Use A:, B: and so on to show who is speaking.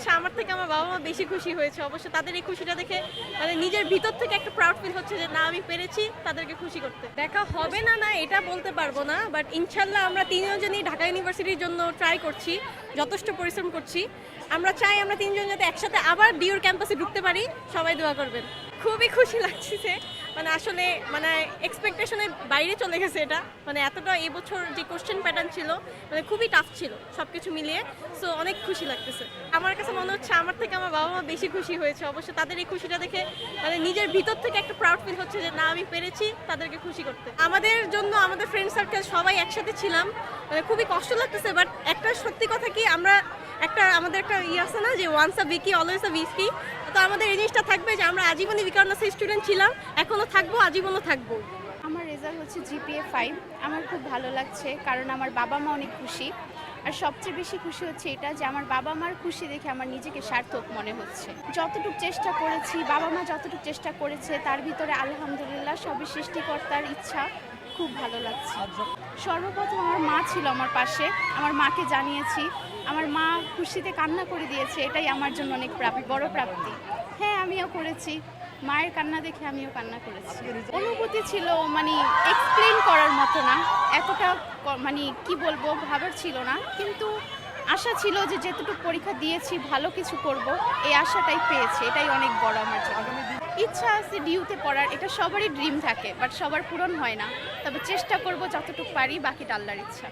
A: হচ্ছে আমার থেকে আমার বাবা মা বেশি খুশি হয়েছে। অবশ্য তাদের এই খুশিটা দেখে মানে নিজের ভিতর থেকে একটা প্রাউড ফিল হচ্ছে যে না আমি পেরেছি তাদেরকে খুশি করতে। দেখা হবে না না এটা বলতে পারব না বাট ইনশাল্লাহ আমরা তিনজনই ঢাকা ইউনিভার্সিটির জন্য ট্রাই করছি যথেষ্ট পরিশ্রম করছি। আমরা চাই আমরা তিনজন যাতে একসাথে আবার ডিউর ক্যাম্পাসে ঢুকতে পারি। সবাই দোয়া করবেন। খুবই খুশি লাগছে মানে আসলে মানে এক্সপেকটেশনের বাইরে চলে গেছে এটা। মানে এতটা এবছর যে কোশ্চেন প্যাটার্ন ছিল মানে খুবই টাফ ছিল সব কিছু মিলিয়ে। সো অনেক খুশি লাগতেছে। আমার কাছে মনে হচ্ছে আমার থেকে আমার বাবা মা বেশি খুশি হয়েছে। অবশ্য তাদের এই খুশিটা দেখে মানে নিজের ভিতর থেকে একটা প্রাউড ফিল হচ্ছে যে, না, আমি পেরেছি তাদেরকে খুশি করতে। আমাদের জন্য আমাদের ফ্রেন্ড সার্কেল সবাই একসাথে ছিলাম। মানে খুবই কষ্ট লাগতেছে বাট একটা সত্যি কথা কি, আমরা একটা, আমাদের একটা ইয়ে আছে না যে once a week always a week তো আমাদের এই জিনিসটা থাকবে যে আমরা আজীবনই বিকারনাসে স্টুডেন্ট ছিলাম এখনও থাকব, আজীবনও থাকব।
B: আমার রেজাল্ট হচ্ছে জিপিএ ফাইভ আমার খুব ভালো লাগছে, কারণ আমার বাবা মা অনেক খুশি। আর সবচেয়ে বেশি খুশি হচ্ছে এটা যে আমার বাবা মার খুশি দেখে আমার নিজেকে সার্থক মনে হচ্ছে। যতটুকু চেষ্টা করেছি, বাবা মা যতটুকু চেষ্টা করেছে, তার ভিতরে আলহামদুলিল্লাহ সবই সৃষ্টিকর্তার ইচ্ছা। খুব ভালো লাগছে। সর্বপ্রথম আমার মা ছিল আমার পাশে, আমার মাকে জানিয়েছি। আমার মা খুশিতে কান্না করে দিয়েছে, এটাই আমার জন্য অনেক প্রাপ্তি, বড় প্রাপ্তি। হ্যাঁ আমিও করেছি। মায়ের কান্না দেখে আমিও কান্না করেছি। অনুভূতি ছিল মানে এক্সপ্লেন করার মতো না, এতটা মানে কি বলব, ভাবার ছিল না। কিন্তু আশা ছিল যে যেতটুকু পরীক্ষা দিয়েছি, ভালো কিছু করব, এই আশাটাই পেয়েছি, এটাই অনেক বড় আমার জন্য। ইচ্ছা আছে ডিউতে পড়ার, এটা সবারই ড্রিম থাকে, বাট সবার পূরণ হয় না। তবে চেষ্টা করব যতটুকু পারি, বাকিটা আল্লাহর ইচ্ছা।